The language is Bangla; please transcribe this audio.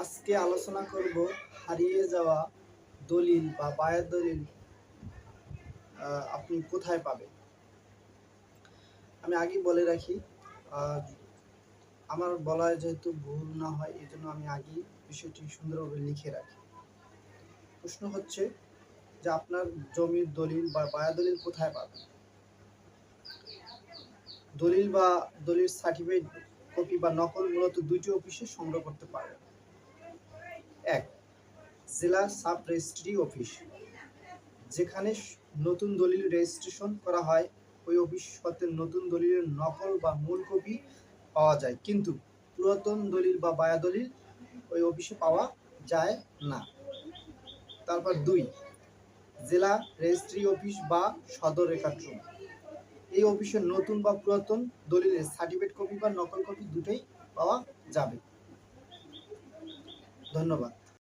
আজকে আলোচনা করব হারিয়ে যাওয়া দলিল বা বায়াত দলিল আপনি কোথায় পাবেন? আমি আগেই বলে রাখি আমার বলায় যেহেতু ভুল না হয় এই জন্য আমি আগেই বিষয়টি সুন্দরভাবে লিখে রাখি। প্রশ্ন হচ্ছে যে আপনার জমির দলিল বা বায়া দলিল কোথায় পাবেন? দলিল বা দলিল সার্টিফিকেট, কপি বা নকল মূলত দুইটি অফিসে সংগ্রহ করতে পারবেন জেলা সাব রেজিস্ট্রি অফিস, যেখানে নতুন দলিল রেজিস্ট্রেশন করা হয়। ওই অফিস হতে নতুন দলিলের নকল বা মূল কপি পাওয়া যায়, কিন্তু পুরাতন দলিল বা বায়া দলিল ওই অফিসে পাওয়া যায় না। তারপর দুই, জেলা রেজিস্ট্রি অফিস বা সদর রেকর্ড রুম এই অফিসে নতুন বা পুরাতন দলিলের সার্টিফিকেট কপি বা নকল কপি দুটোই পাওয়া যাবে। ধন্যবাদ।